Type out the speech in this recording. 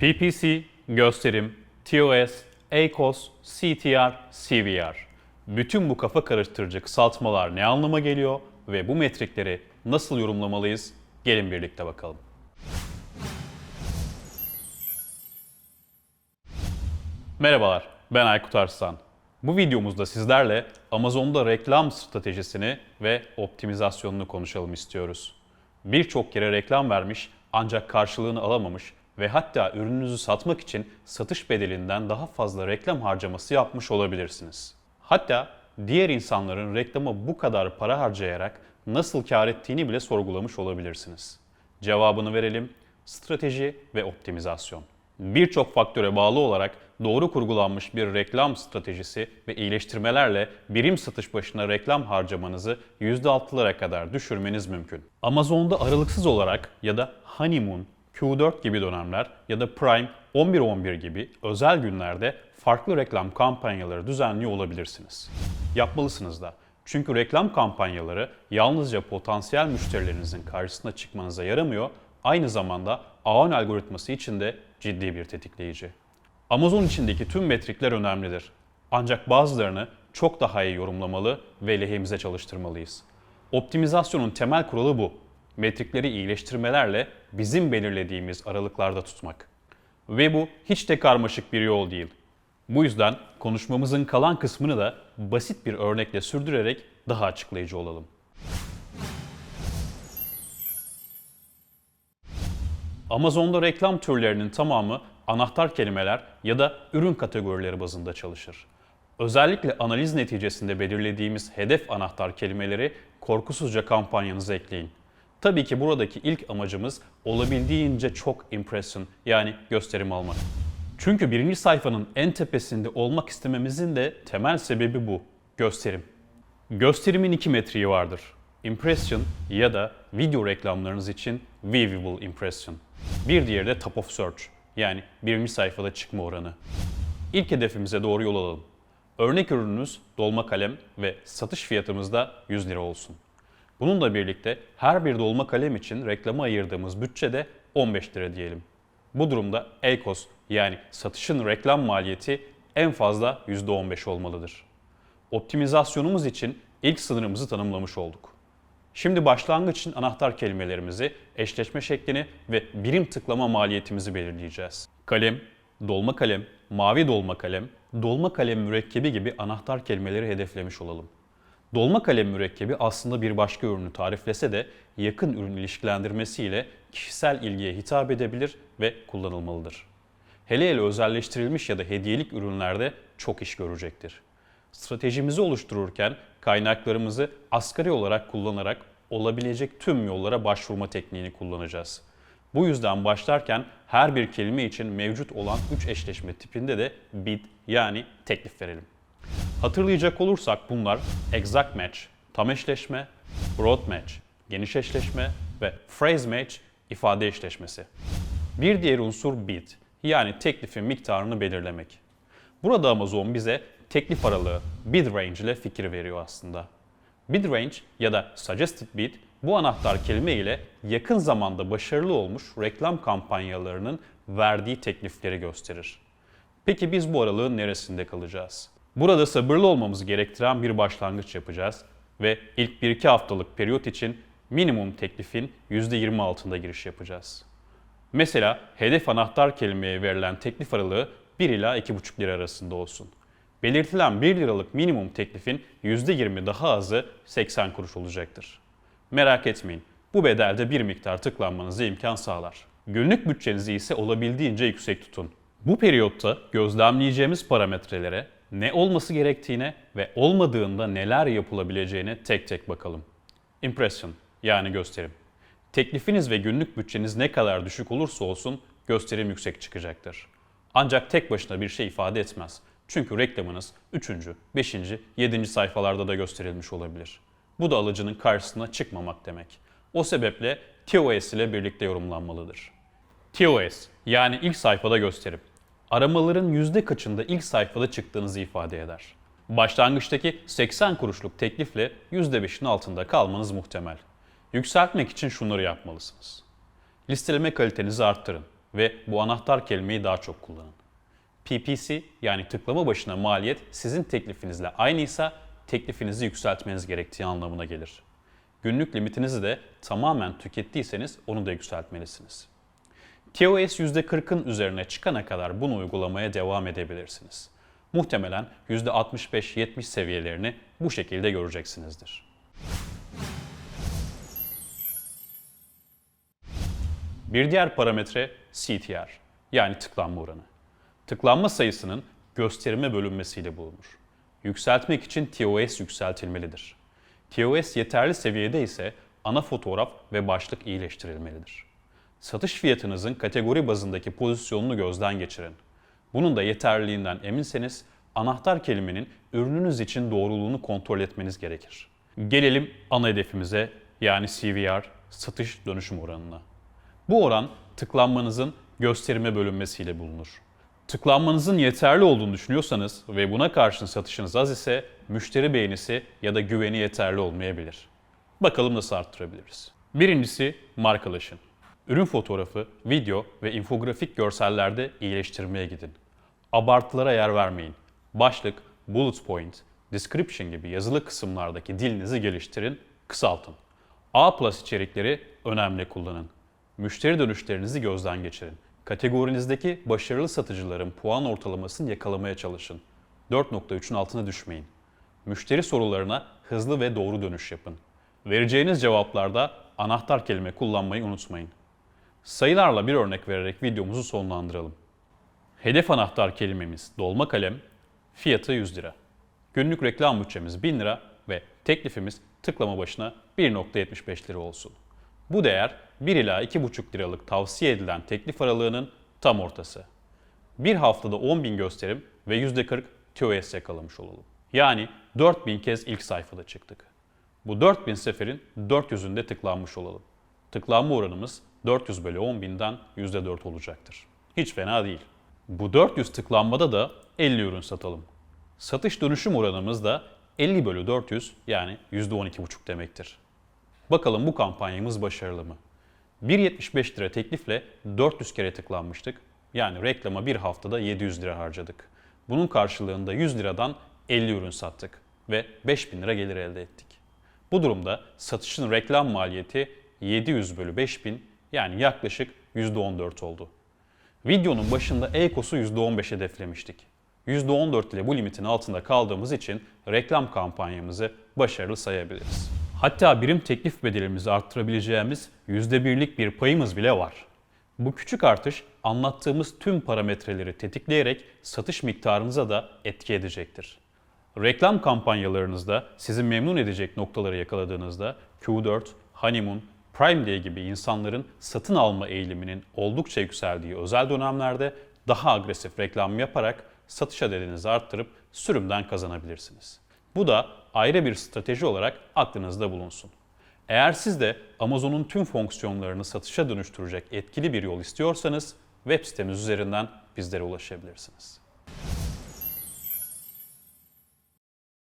PPC, gösterim, TOS, ACOS, CTR, CVR. Bütün bu kafa karıştırıcı kısaltmalar ne anlama geliyor ve bu metrikleri nasıl yorumlamalıyız? Gelin birlikte bakalım. Merhabalar, ben Aykut Arslan. Bu videomuzda sizlerle Amazon'da reklam stratejisini ve optimizasyonunu konuşalım istiyoruz. Birçok kere reklam vermiş ancak karşılığını alamamış ve hatta ürününüzü satmak için satış bedelinden daha fazla reklam harcaması yapmış olabilirsiniz. Hatta diğer insanların reklama bu kadar para harcayarak nasıl kar ettiğini bile sorgulamış olabilirsiniz. Cevabını verelim. Strateji ve optimizasyon. Birçok faktöre bağlı olarak doğru kurgulanmış bir reklam stratejisi ve iyileştirmelerle birim satış başına reklam harcamanızı %6'lara kadar düşürmeniz mümkün. Amazon'da aralıksız olarak ya da honeymoon, Q4 gibi dönemler ya da Prime 11-11 gibi özel günlerde farklı reklam kampanyaları düzenliyor olabilirsiniz. Yapmalısınız da. Çünkü reklam kampanyaları yalnızca potansiyel müşterilerinizin karşısına çıkmanıza yaramıyor, aynı zamanda ağın algoritması için de ciddi bir tetikleyici. Amazon içindeki tüm metrikler önemlidir. Ancak bazılarını çok daha iyi yorumlamalı ve lehimize çalıştırmalıyız. Optimizasyonun temel kuralı bu. Metrikleri iyileştirmelerle bizim belirlediğimiz aralıklarda tutmak. Ve bu hiç de karmaşık bir yol değil. Bu yüzden konuşmamızın kalan kısmını da basit bir örnekle sürdürerek daha açıklayıcı olalım. Amazon'da reklam türlerinin tamamı anahtar kelimeler ya da ürün kategorileri bazında çalışır. Özellikle analiz neticesinde belirlediğimiz hedef anahtar kelimeleri korkusuzca kampanyanıza ekleyin. Tabii ki buradaki ilk amacımız olabildiğince çok impression yani gösterim almak. Çünkü birinci sayfanın en tepesinde olmak istememizin de temel sebebi bu. Gösterim. Gösterimin iki metriği vardır. Impression ya da video reklamlarınız için viewable impression. Bir diğeri de top of search yani birinci sayfada çıkma oranı. İlk hedefimize doğru yol alalım. Örnek ürününüz dolma kalem ve satış fiyatımız da 100 lira olsun. Bununla birlikte her bir dolma kalem için reklama ayırdığımız bütçe de 15 lira diyelim. Bu durumda ACOS yani satışın reklam maliyeti en fazla %15 olmalıdır. Optimizasyonumuz için ilk sınırımızı tanımlamış olduk. Şimdi başlangıç için anahtar kelimelerimizi, eşleşme şeklini ve birim tıklama maliyetimizi belirleyeceğiz. Kalem, dolma kalem, mavi dolma kalem, dolma kalem mürekkebi gibi anahtar kelimeleri hedeflemiş olalım. Dolma kalem mürekkebi aslında bir başka ürünü tariflese de yakın ürün ilişkilendirmesiyle kişisel ilgiye hitap edebilir ve kullanılmalıdır. Hele hele özelleştirilmiş ya da hediyelik ürünlerde çok iş görecektir. Stratejimizi oluştururken kaynaklarımızı asgari olarak kullanarak olabilecek tüm yollara başvurma tekniğini kullanacağız. Bu yüzden başlarken her bir kelime için mevcut olan 3 eşleşme tipinde de bid yani teklif verelim. Hatırlayacak olursak bunlar exact match, tam eşleşme, broad match, geniş eşleşme ve phrase match, ifade eşleşmesi. Bir diğer unsur bid yani teklifin miktarını belirlemek. Burada Amazon bize teklif aralığı bid range ile fikir veriyor aslında. Bid range ya da suggested bid bu anahtar kelime ile yakın zamanda başarılı olmuş reklam kampanyalarının verdiği teklifleri gösterir. Peki biz bu aralığın neresinde kalacağız? Burada sabırlı olmamız gerektiren bir başlangıç yapacağız ve ilk 1-2 haftalık periyot için minimum teklifin %20 altında giriş yapacağız. Mesela hedef anahtar kelimeye verilen teklif aralığı 1 ila 2,5 lira arasında olsun. Belirtilen 1 liralık minimum teklifin %20 daha azı 80 kuruş olacaktır. Merak etmeyin, bu bedelde bir miktar tıklanmanıza imkan sağlar. Günlük bütçenizi ise olabildiğince yüksek tutun. Bu periyotta gözlemleyeceğimiz parametrelere, ne olması gerektiğine ve olmadığında neler yapılabileceğine tek tek bakalım. Impression yani gösterim. Teklifiniz ve günlük bütçeniz ne kadar düşük olursa olsun gösterim yüksek çıkacaktır. Ancak tek başına bir şey ifade etmez. Çünkü reklamınız 3. 5. 7. sayfalarda da gösterilmiş olabilir. Bu da alıcının karşısına çıkmamak demek. O sebeple TOS ile birlikte yorumlanmalıdır. TOS yani ilk sayfada gösterim. Aramaların yüzde kaçında ilk sayfada çıktığınızı ifade eder. Başlangıçtaki 80 kuruşluk teklifle %5'in altında kalmanız muhtemel. Yükseltmek için şunları yapmalısınız. Listeleme kalitenizi arttırın. ve bu anahtar kelimeyi daha çok kullanın. PPC yani tıklama başına maliyet sizin teklifinizle aynıysa teklifinizi yükseltmeniz gerektiği anlamına gelir. Günlük limitinizi de tamamen tükettiyseniz onu da yükseltmelisiniz. TOS %40'ın üzerine çıkana kadar bunu uygulamaya devam edebilirsiniz. Muhtemelen %65-70 seviyelerini bu şekilde göreceksinizdir. Bir diğer parametre CTR yani tıklanma oranı. Tıklanma sayısının gösterime bölünmesiyle bulunur. Yükseltmek için TOS yükseltilmelidir. TOS yeterli seviyede ise ana fotoğraf ve başlık iyileştirilmelidir. Satış fiyatınızın kategori bazındaki pozisyonunu gözden geçirin. Bunun da yeterliliğinden eminseniz anahtar kelimenin ürününüz için doğruluğunu kontrol etmeniz gerekir. Gelelim ana hedefimize yani CVR, satış dönüşüm oranına. Bu oran tıklanmanızın gösterime bölünmesiyle bulunur. Tıklanmanızın yeterli olduğunu düşünüyorsanız ve buna karşın satışınız az ise müşteri beğenisi ya da güveni yeterli olmayabilir. Bakalım nasıl arttırabiliriz? Birincisi markalaşın. Ürün fotoğrafı, video ve infografik görsellerde iyileştirmeye gidin. Abartılara yer vermeyin. Başlık, bullet point, description gibi yazılı kısımlardaki dilinizi geliştirin, kısaltın. A plus içerikleri önemli kullanın. Müşteri dönüşlerinizi gözden geçirin. Kategorinizdeki başarılı satıcıların puan ortalamasını yakalamaya çalışın. 4.3'ün altına düşmeyin. Müşteri sorularına hızlı ve doğru dönüş yapın. Vereceğiniz cevaplarda anahtar kelime kullanmayı unutmayın. Sayılarla bir örnek vererek videomuzu sonlandıralım. Hedef anahtar kelimemiz dolma kalem, fiyatı 100 lira. Günlük reklam bütçemiz 1000 lira ve teklifimiz tıklama başına 1.75 lira olsun. Bu değer 1 ila 2,5 liralık tavsiye edilen teklif aralığının tam ortası. Bir haftada 10.000 gösterim ve %40 TOS yakalamış olalım. Yani 4000 kez ilk sayfada çıktık. Bu 4000 seferin 400'ünde tıklanmış olalım. Tıklanma oranımız 400 bölü 10.000'den %4 olacaktır. Hiç fena değil. Bu 400 tıklanmada da 50 ürün satalım. Satış dönüşüm oranımız da 50 bölü 400 yani %12,5 demektir. Bakalım bu kampanyamız başarılı mı? 1.75 lira teklifle 400 kere tıklanmıştık. Yani reklama bir haftada 700 lira harcadık. Bunun karşılığında 100 liradan 50 ürün sattık ve 5000 lira gelir elde ettik. Bu durumda satışın reklam maliyeti 700 bölü 5000 yani yaklaşık %14 oldu. Videonun başında EKOS'u %15 hedeflemiştik. %14 ile bu limitin altında kaldığımız için reklam kampanyamızı başarılı sayabiliriz. Hatta birim teklif bedelimizi arttırabileceğimiz %1'lik bir payımız bile var. Bu küçük artış anlattığımız tüm parametreleri tetikleyerek satış miktarınıza da etki edecektir. Reklam kampanyalarınızda sizi memnun edecek noktaları yakaladığınızda Q4, Honeymoon, Prime Day gibi insanların satın alma eğiliminin oldukça yükseldiği özel dönemlerde daha agresif reklam yaparak satış adedinizi arttırıp sürümden kazanabilirsiniz. Bu da ayrı bir strateji olarak aklınızda bulunsun. Eğer siz de Amazon'un tüm fonksiyonlarını satışa dönüştürecek etkili bir yol istiyorsanız web sitemiz üzerinden bizlere ulaşabilirsiniz.